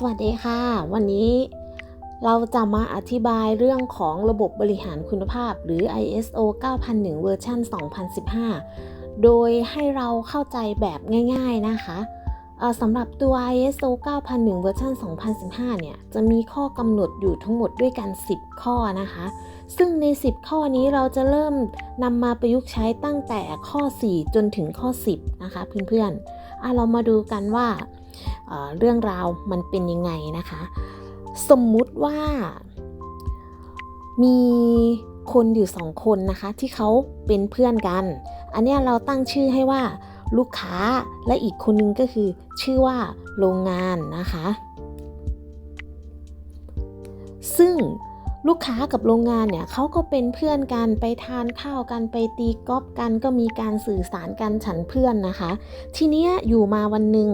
สวัสดีค่ะ วันนี้เราจะมาอธิบายเรื่องของระบบบริหารคุณภาพหรือ ISO 9001 เวอร์ชัน2015 โดยให้เราเข้าใจแบบง่าย ๆนะคะสำหรับตัว ISO 9001 เวอร์ชัน2015 เนี่ย จะมีข้อกำหนดอยู่ทั้งหมดด้วยกัน 10 ข้อนะคะ ซึ่งใน 10 ข้อนี้เราจะเริ่มนำมาประยุกต์ใช้ตั้งแต่ข้อ 4 จนถึงข้อ 10 นะคะเพื่อนๆเรามาดูกันว่า เเรื่องราวมันเป็นยังไงนะคะ สมมุติว่ามีคนอยู่สองคนนะคะที่เขาเป็นเพื่อนกัน อันนี้เราตั้งชื่อให้ว่าลูกค้าและอีกคนนึงก็คือชื่อว่าโรงงานนะคะ ซึ่ง ลูกค้ากับโรงงานเนี่ยเขาก็เป็นเพื่อนกันไปทานข้าวกันไปตีกอล์ฟกันก็มีการสื่อสารกันฉันเพื่อนนะคะ ทีเนี้ยอยู่มาวันหนึ่ง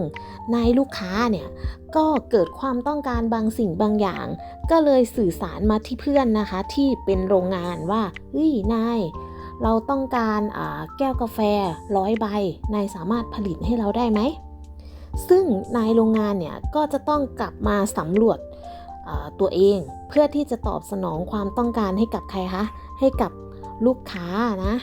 นายลูกค้าเนี่ยก็เกิดความต้องการบางสิ่งบางอย่าง ก็เลยสื่อสารมาที่เพื่อนนะคะ ที่เป็นโรงงานว่าเฮ้ยนายเราต้องการแก้วกาแฟร้อยใบนายสามารถผลิตให้เราได้ไหมซึ่งนายโรงงานเนี่ยก็จะต้องกลับมาสำรวจ ตัวเองเพื่อที่จะตอบสนองความต้องการให้กับใครคะให้กับลูกค้านะ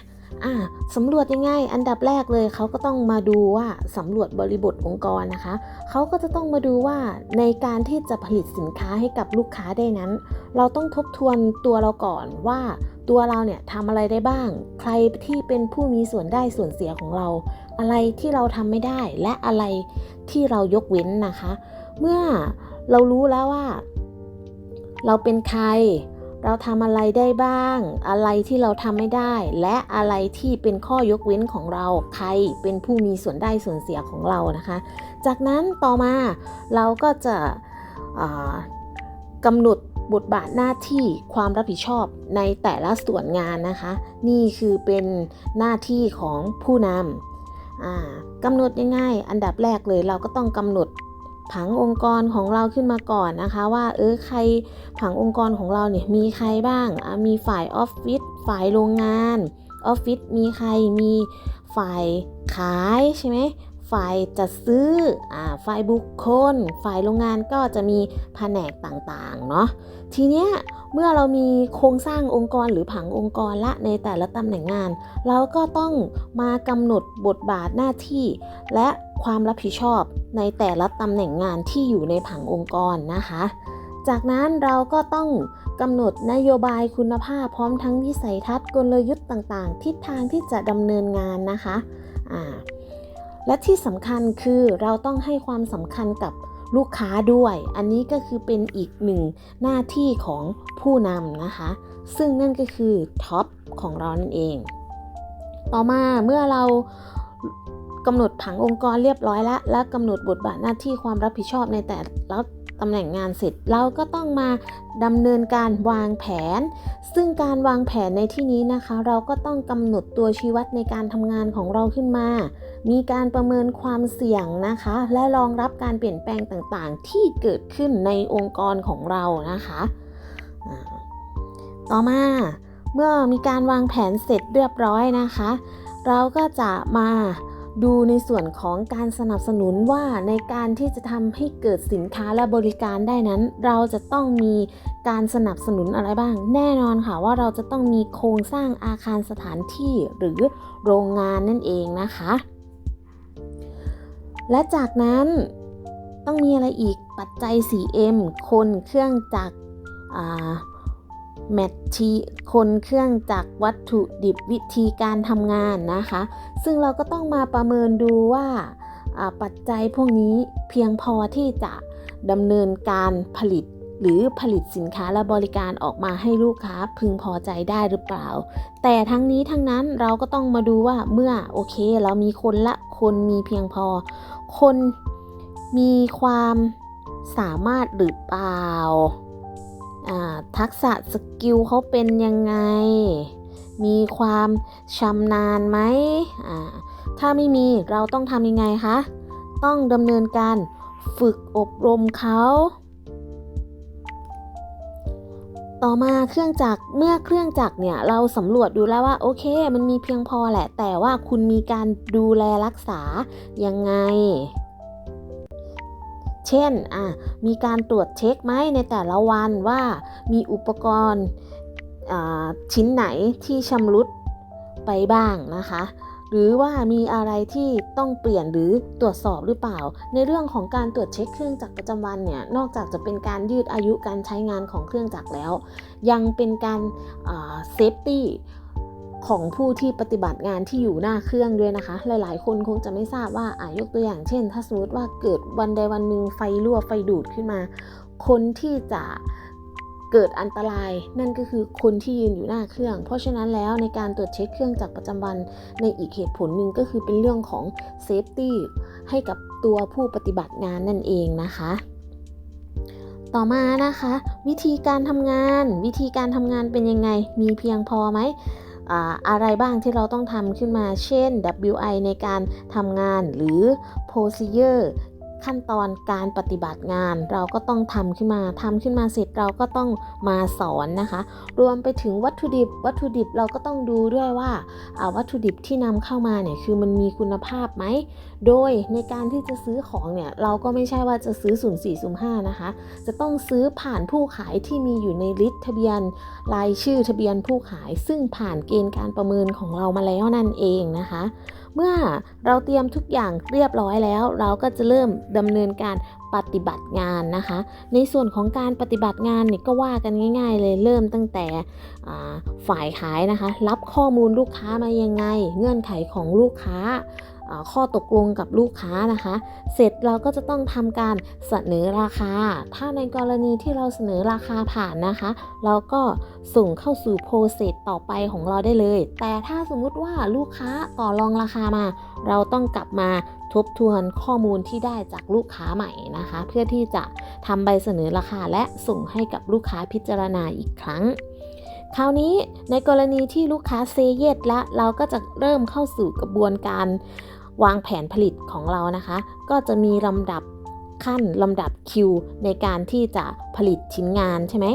อ่าสำรวจยังไงอันดับแรกเลยเขาก็ต้องมาดูว่าสำรวจบริบทองค์กรนะคะเขาก็จะต้องมาดูว่าในการที่จะผลิตสินค้าให้กับลูกค้าได้นั้น เราต้องทบทวนตัวเราก่อนว่าตัวเราเนี่ยทำอะไรได้บ้าง ใครที่เป็นผู้มีส่วนได้ส่วนเสียของเรา อะไรที่เราทำไม่ได้ และอะไรที่เรายกเว้นนะคะ เมื่อเรารู้แล้วว่า เราเป็นใคร เราทำอะไรได้บ้าง อะไรที่เราทำไม่ได้ และอะไรที่เป็นข้อยกเว้นของเราใครเป็นผู้มีส่วนได้ส่วนเสียของเรานะคะ จากนั้นต่อมาเราก็จะกำหนดบทบาทหน้าที่ความรับผิดชอบในแต่ละส่วนงานนะคะ นี่คือเป็นหน้าที่ของผู้นำกำหนดง่ายๆอันดับแรกเลยเราก็ต้องกำหนด ผังองค์กรของเราขึ้นมาก่อนนะคะว่าเออใครผังองค์กรของเราเนี่ยมีใครบ้าง มีฝ่ายออฟฟิศฝ่ายโรงงานออฟฟิศมีใครมีฝ่ายขายใช่ไหม ฝ่ายจัดซื้ออฝ่ายบุคคล ฝ่ายโรงงานก็จะมีแผนกต่างๆ เนาะ ทีเนี้ยเมื่อเรามีโครงสร้างองค์กรหรือผังองค์กรละในแต่ละตำแหน่งงาน เราก็ต้องมากำหนดบทบาทหน้าที่ และความรับผิดชอบในแต่ละตำแหน่งงานที่อยู่ในผังองค์กรนะคะ จากนั้นเราก็ต้องกำหนดนโยบายคุณภาพพร้อมทั้งวิสัยทัศน์กลยุทธ์ต่างๆ ทิศทางที่จะดำเนินงานนะคะ อ่า และที่สำคัญคือเราต้องให้ความสำคัญกับลูกค้าด้วย อันนี้ก็คือเป็นอีกหนึ่งหน้าที่ของผู้นำนะคะ ซึ่งนั่นก็คือท็อปของเรานั่นเอง ต่อมาเมื่อเรากำหนดผังองค์กรเรียบร้อยแล้ว และกำหนดบทบาทหน้าที่ความรับผิดชอบในแต่ละตำแหน่งงานเสร็จ เราก็ต้องมาดำเนินการวางแผน ซึ่งการวางแผนในที่นี้นะคะ เราก็ต้องกำหนดตัวชี้วัดในการทำงานของเราขึ้นมา มีการประเมินความเสี่ยงนะคะ และรองรับการเปลี่ยนแปลงต่างๆ ที่เกิดขึ้นในองค์กรของเรานะคะต่อมาเมื่อมีการวางแผนเสร็จเรียบร้อยนะคะ เราก็จะมาดูในส่วนของการสนับสนุนว่าในการที่จะทำให้เกิดสินค้าและบริการได้นั้น เราจะต้องมีการสนับสนุนอะไรบ้าง แน่นอนค่ะว่าเราจะต้องมีโครงสร้างอาคารสถานที่หรือโรงงานนั่นเองนะคะ และจากนั้นต้องมีอะไรอีกปัจจัย 4M คนเครื่องจักรแมททีคนเครื่องจักรวัตถุดิบวิธีการทำงานนะคะ ซึ่งเราก็ต้องมาประเมินดูว่าปัจจัยพวกนี้เพียงพอที่จะดำเนินการผลิตหรือผลิตสินค้าและบริการออกมาให้ลูกค้าพึงพอใจได้หรือเปล่า แต่ทั้งนี้ทั้งนั้นเราก็ต้องมาดูว่าเมื่อโอเค เรามีคนละคนมีเพียงพอ คนมีความสามารถหรือเปล่าอ่า ทักษะสกิลเขาเป็นยังไง มีความชำนาญไหมอ่าถ้าไม่มีเราต้องทำยังไงคะ ต้องดำเนินการฝึกอบรมเขา ต่อมาเครื่องจักรเมื่อเครื่องจักรเนี่ยเราสำรวจดูแล้วว่าโอเค มันมีเพียงพอแหละ แต่ว่าคุณมีการดูแลรักษายังไง เช่นอะมีการตรวจเช็คไหมในแต่ละวันว่ามีอุปกรณ์อ่าชิ้นไหนที่ชำรุดไปบ้างนะคะ หรือว่ามีอะไรที่ต้องเปลี่ยนหรือตรวจสอบหรือเปล่า ในเรื่องของการตรวจเช็คเครื่องจักรประจำวันเนี่ยนอกจากจะเป็นการยืดอายุการใช้งานของเครื่องจักรแล้ว ยังเป็นการเซฟตี้ของผู้ที่ปฏิบัติงานที่อยู่หน้าเครื่องด้วยนะคะ หลาย ๆ คนคงจะไม่ทราบว่าอายกตัวอย่างเช่น ถ้าสมมติว่าเกิดวันใดวันหนึ่งไฟรั่วไฟดูดขึ้นมา คนที่จะ เกิดอันตราย นั่นก็คือคนที่ยืนอยู่หน้าเครื่อง เพราะฉะนั้นแล้วในการตรวจเช็คเครื่องจักรประจำวันในอีกเหตุผลหนึ่งก็คือเป็นเรื่องของเซฟตี้ให้กับตัวผู้ปฏิบัติงานนั่นเองนะคะต่อมานะคะ วิธีการทำงาน วิธีการทำงานเป็นยังไง มีเพียงพอไหมอะไรบ้างที่เราต้องทำขึ้นมา เช่น WI ในการทำงานหรือ procedure ขั้นตอนการปฏิบัติงานเราก็ต้องทำขึ้นมาทำขึ้นมาเสร็จเราก็ต้องมาสอนนะคะ รวมไปถึงวัตถุดิบ วัตถุดิบเราก็ต้องดูด้วยว่าวัตถุดิบที่นำเข้ามาเนี่ยคือมันมีคุณภาพไหม โดยในการที่จะซื้อของเนี่ยเราก็ไม่ใช่ว่าจะซื้อ0 4 0 5นะคะ จะต้องซื้อผ่านผู้ขายที่มีอยู่ในลิสต์ทะเบียนรายชื่อทะเบียนผู้ขาย ซึ่งผ่านเกณฑ์การประเมินของเรามาแล้วนั่นเองนะคะเมื่อเราเตรียมทุกอย่างเรียบร้อยแล้ว เราก็จะเริ่มดำเนินการปฏิบัติงานนะคะ ในส่วนของการปฏิบัติงานเนี่ยก็ว่ากันง่าย ๆ เลยเริ่มตั้งแต่ฝ่ายขายนะคะ รับข้อมูลลูกค้ามายังไง เงื่อนไขของลูกค้า ข้อตกลงกับลูกค้านะคะ เสร็จเราก็จะต้องทำการเสนอราคา ถ้าในกรณีที่เราเสนอราคาผ่านนะคะ เราก็ส่งเข้าสู่โปรเซสต่อไปของเราได้เลย แต่ถ้าสมมุติว่าลูกค้าต่อรองราคามา เราต้องกลับมาทบทวนข้อมูลที่ได้จากลูกค้าใหม่นะคะ เพื่อที่จะทำใบเสนอราคาและส่งให้กับลูกค้าพิจารณาอีกครั้ง คราวนี้ในกรณีที่ลูกค้าเซเยตละเราก็จะเริ่มเข้าสู่กระบวนการ วางแผนผลิตของเรานะคะ ก็จะมีลำดับขั้นลำดับคิวในการที่จะผลิตชิ้นงานใช่ไหม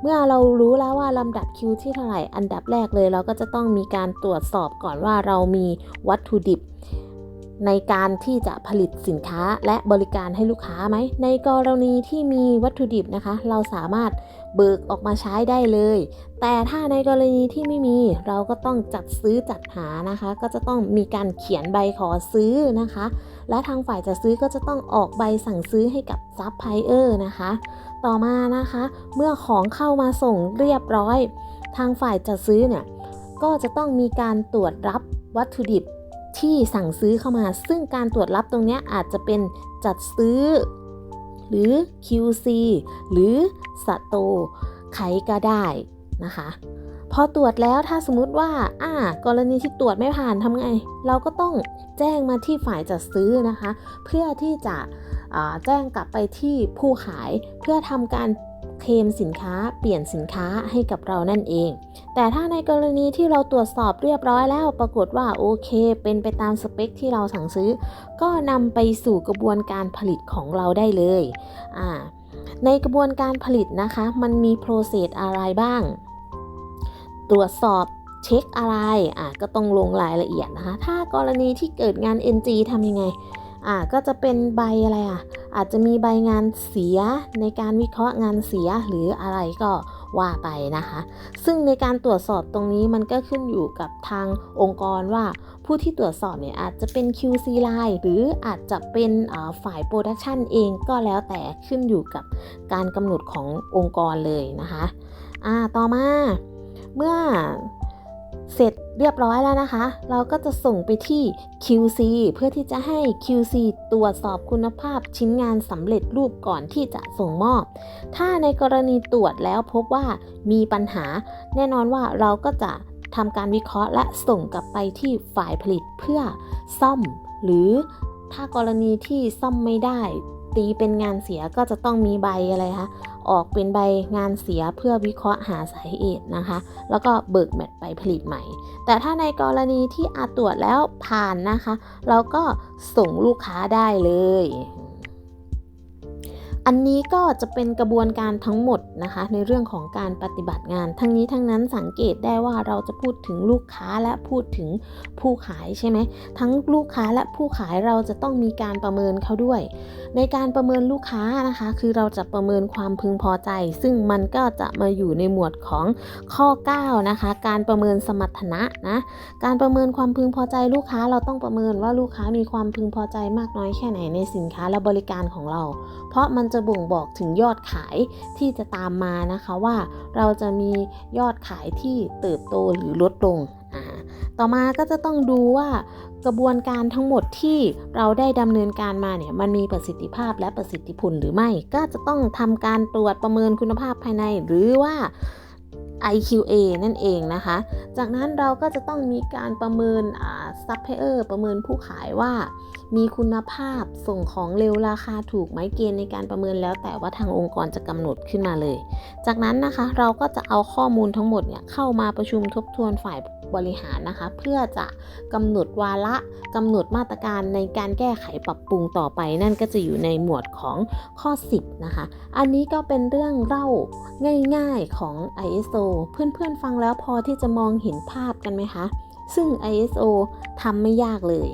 เมื่อเรารู้แล้วว่าลำดับคิวที่เท่าไหร่อันดับแรกเลย เราก็จะต้องมีการตรวจสอบก่อนว่าเรามีวัตถุดิบ ในการที่จะผลิตสินค้าและบริการให้ลูกค้าไหมในกรณีที่มีวัตถุดิบนะคะ เราสามารถเบิกออกมาใช้ได้เลย แต่ถ้าในกรณีที่ไม่มีเราก็ต้องจัดซื้อจัดหานะคะ ก็จะต้องมีการเขียนใบขอซื้อนะคะ และทางฝ่ายจัดซื้อก็จะต้องออกใบสั่งซื้อให้กับซัพพลายเออร์นะคะ ต่อมานะคะ เมื่อของเข้ามาส่งเรียบร้อย ทางฝ่ายจัดซื้อเนี่ยก็จะต้องมีการตรวจรับวัตถุดิบที่สั่งซื้อเข้ามา ซึ่งการตรวจรับตรงนี้อาจจะเป็นจัดซื้อ หรือ QC หรือสโตไขก็ได้นะคะ พอตรวจแล้วถ้าสมมติว่าอ่ากรณีที่ตรวจไม่ผ่านทำไง เราก็ต้องแจ้งมาที่ฝ่ายจัดซื้อนะคะ เพื่อที่จะแจ้งกลับไปที่ผู้ขายเพื่อทำการ เคลมสินค้าเปลี่ยนสินค้าให้กับเรานั่นเอง แต่ถ้าในกรณีที่เราตรวจสอบเรียบร้อยแล้วปรากฏว่าโอเค เป็นไปตามสเปคที่เราสั่งซื้อ ก็นำไปสู่กระบวนการผลิตของเราได้เลยอ่าในกระบวนการผลิตนะคะ มันมีโปรเซสอะไรบ้าง ตรวจสอบเช็คอะไรอะก็ต้องลงรายละเอียดนะคะ ถ้ากรณีที่เกิดงาน NG ทำยังไง อ่าก็จะเป็นใบอะไรอะ อาจจะมีใบงานเสียในการวิเคราะห์งานเสียหรืออะไรก็ว่าไปนะคะ ซึ่งในการตรวจสอบตรงนี้มันก็ขึ้นอยู่กับทางองค์กรว่าผู้ที่ตรวจสอบเนี่ยอาจจะเป็น QC line หรืออาจจะเป็นฝ่ายโปรดักชันเองก็แล้วแต่ขึ้นอยู่กับการกำหนดขององค์กรเลยนะคะ อ่า ต่อมาเมื่อเสร็จ เรียบร้อยแล้วนะคะ เราก็จะส่งไปที่ QC เพื่อที่จะให้ QC ตรวจสอบคุณภาพชิ้นงานสำเร็จรูปก่อนที่จะส่งมอบ ถ้าในกรณีตรวจแล้วพบว่ามีปัญหา แน่นอนว่าเราก็จะทำการวิเคราะห์และส่งกลับไปที่ฝ่ายผลิตเพื่อซ่อม หรือถ้ากรณีที่ซ่อมไม่ได้ ตีเป็นงานเสียก็จะต้องมีใบอะไรคะออกเป็นใบงานเสียเพื่อวิเคราะห์หาสาเหตุนะคะ แล้วก็เบิกแมทไปผลิตใหม่ แต่ถ้าในกรณีที่อาตรวจแล้วผ่านนะคะ เราก็ส่งลูกค้าได้เลย อันนี้ก็จะเป็นกระบวนการทั้งหมดนะคะ ในเรื่องของการปฏิบัติงาน ทั้งนี้ทั้งนั้นสังเกตได้ว่าเราจะพูดถึงลูกค้าและพูดถึงผู้ขายใช่ไหมทั้งลูกค้าและผู้ขายเราจะต้องมีการประเมินเขาด้วย ในการประเมินลูกค้านะคะ คือเราจะประเมินความพึงพอใจ ซึ่งมันก็จะมาอยู่ในหมวดของข้อ 9 นะคะ การประเมินสมรรถนะนะการประเมินความพึงพอใจลูกค้าเราต้องประเมินว่าลูกค้ามีความพึงพอใจมากน้อยแค่ไหนในสินค้าและบริการของเรา เพราะมันจะะบ่งบอกถึงยอดขายที่จะตามมานะคะว่าเราจะมียอดขายที่เติบโตหรือลดลงต่อมาก็จะต้องดูว่ากระบวนการทั้งหมดที่เราได้ดำเนินการมาเนี่ยมันมีประสิทธิภาพและประสิทธิผลหรือไม่ ก็จะต้องทำการตรวจประเมินคุณภาพภายในหรือว่า IQA นั่นเองนะคะ จากนั้นเราก็จะต้องมีการประเมินซัพพลายเออร์ประเมินผู้ขายว่า มีคุณภาพส่งของเร็วราคาถูกไหมเกณฑ์ในการประเมินแล้ว แต่ว่าทางองค์กรจะกำหนดขึ้นมาเลย จากนั้นนะคะเราก็จะเอาข้อมูลทั้งหมดเนี่ยเข้ามาประชุมทบทวนฝ่าย บริหารนะคะ เพื่อจะกำหนดวาระกำหนดมาตรการในการแก้ไขปรับปรุงต่อไป นั่นก็จะอยู่ในหมวดของข้อ 10 นะคะ อันนี้ก็เป็นเรื่องเล่าง่ายๆของ ISO เพื่อนๆฟังแล้วพอที่จะมองเห็นภาพกันไหมคะ ซึ่ง ISO ทำไม่ยากเลย